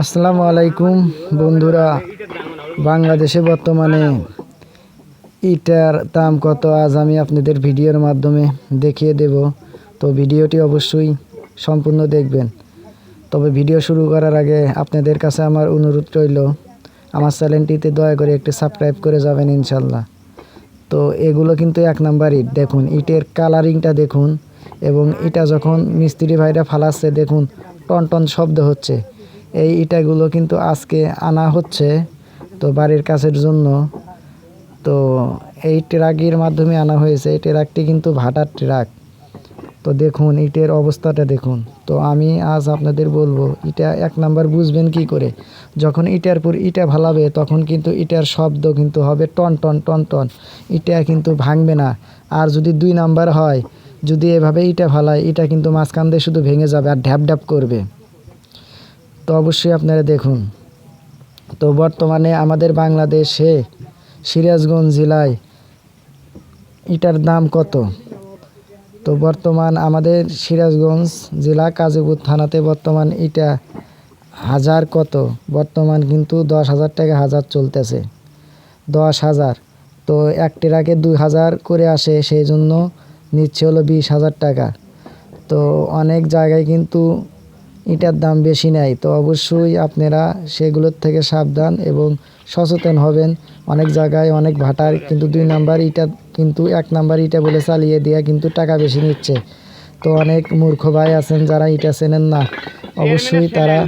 আসসালামু আলাইকুম, বন্ধুরা। বাংলাদেশে বর্তমানে ইটার দাম কত আজ আমি আপনাদের ভিডিওর মাধ্যমে দেখিয়ে দেব। তো ভিডিওটি অবশ্যই সম্পূর্ণ দেখবেন। তবে ভিডিও শুরু করার আগে আপনাদের কাছে আমার অনুরোধ রইল, আমার চ্যানেলটিতে দয়া করে একটি সাবস্ক্রাইব করে যাবেন ইনশাল্লাহ তো এগুলো কিন্তু এক নাম্বার ইট। দেখুন, ইটের কালারিংটা দেখুন এবং এটা যখন মিস্ত্রি ভাইরা ফালাচ্ছে, দেখুন টন টন শব্দ হচ্ছে। এই ইটাগুলো কিন্তু আজকে আনা হচ্ছে তো বাড়ির কাছের জন্য। তো এই ট্রাকের মাধ্যমে আনা হয়েছে। এই ট্রাকটি কিন্তু ভাটার ট্রাক। তো দেখুন, ইটের অবস্থাটা দেখুন। তো আমি আজ আপনাদের বলব এটা এক নাম্বার বুঝবেন কি করে? যখন ইটার পর ইটা ভালাবে, তখন কিন্তু ইটার শব্দ কিন্তু হবে টন টন টন টন। ইটা কিন্তু ভাঙবে না। আর যদি দুই নাম্বার হয়, যদি এভাবে ইটা ভালায়, ইটা কিন্তু মাঝখান দিয়ে শুধু ভেঙে যাবে আর ঢ্যাপ ঢ্যাপ করবে। তো অবশ্যই আপনারা দেখুন। তো বর্তমানে আমাদের বাংলাদেশে সিরাজগঞ্জ জেলায় ইটার দাম কত? তো বর্তমান আমাদের সিরাজগঞ্জ জেলা কাজীপুর থানাতে বর্তমান ইটা হাজার কত? বর্তমান কিন্তু দশ হাজার টাকা হাজার চলতেছে। দশ হাজার। তো এক ট্রাকে দুই হাজার করে আসে, সেই জন্য নিচ্ছে হলো বিশ হাজার টাকা। তো অনেক জায়গায় কিন্তু ইটার দাম বেশি নেয় তো অবশ্যই আপনারা সেগুলোর থেকে সাবধান এবং সচেতন হবেন। অনেক জায়গায় অনেক ভাটার কিন্তু দুই নাম্বার ইটা কিন্তু এক নাম্বার ইটা বলে চালিয়ে দেওয়া কিন্তু টাকা বেশি নিচ্ছে। তো অনেক মূর্খ ভাই আছেন যারা ইটা চেনেন না। অবশ্যই তারা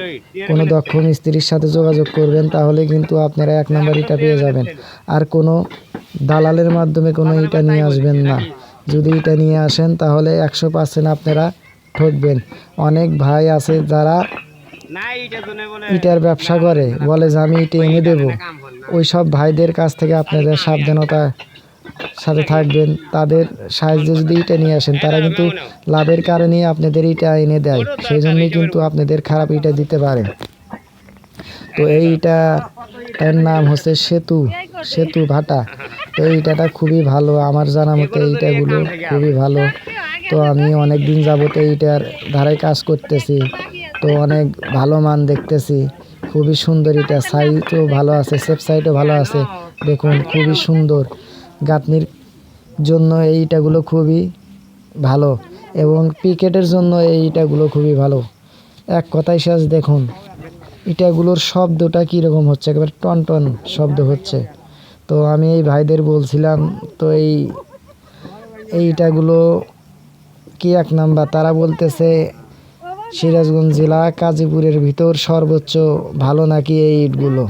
কোনো দক্ষ মিস্ত্রির সাথে যোগাযোগ করবেন, তাহলে কিন্তু আপনারা এক নাম্বার ইটা পেয়ে যাবেন। আর কোনো দালালের মাধ্যমে কোনো ইটা নিয়ে আসবেন না। যদি এটা নিয়ে আসেন, তাহলে একশো পার্সেন্ট আপনারা ঠকবেন। অনেক ভাই আছে যারা ইটার ব্যবসা করে, বলে যে আমি ইটা এনে দেবো। ওই সব ভাইদের কাছ থেকে আপনাদের সাবধানতা সাথে থাকবেন। তাদের সাহায্যে যদি ইটা নিয়ে আসেন, তারা কিন্তু লাভের কারণে আপনাদের ইটা এনে দেয়। সেই জন্যই কিন্তু আপনাদের খারাপ ইটা দিতে পারে। তো এই ইটার নাম হচ্ছে সেতু সেতু ভাটা। তো এই ইটাটা খুবই ভালো। আমার জানা মতে এই ইটাগুলো খুবই ভালো। তো আমি অনেক দিন যাবতে এইটার ধারে কাজ করতেছি। তো অনেক ভালো মান দেখতেছি। খুবই সুন্দর এটা। সাইজও ভালো আছে, সেফ সাইডও ভালো আছে। দেখুন, খুবই সুন্দর। গাঁথনির জন্য এই ইটাগুলো খুবই ভালো এবং পিকেটের জন্য এই ইটাগুলো খুবই ভালো। এক কথায় শেষ, দেখুন। ইটাগুলোর শব্দটা কীরকম হচ্ছে? একেবারে টন টন শব্দ হচ্ছে। তো আমি এই ভাইদের বলছিলাম, তো এই এই ইটাগুলো কি এক নাম্বার? তারা বলতেছে সিরাজগঞ্জ জেলা কাজীপুরের ভিতর সর্বোচ্চ ভালো নাকি এই ইটগুলো?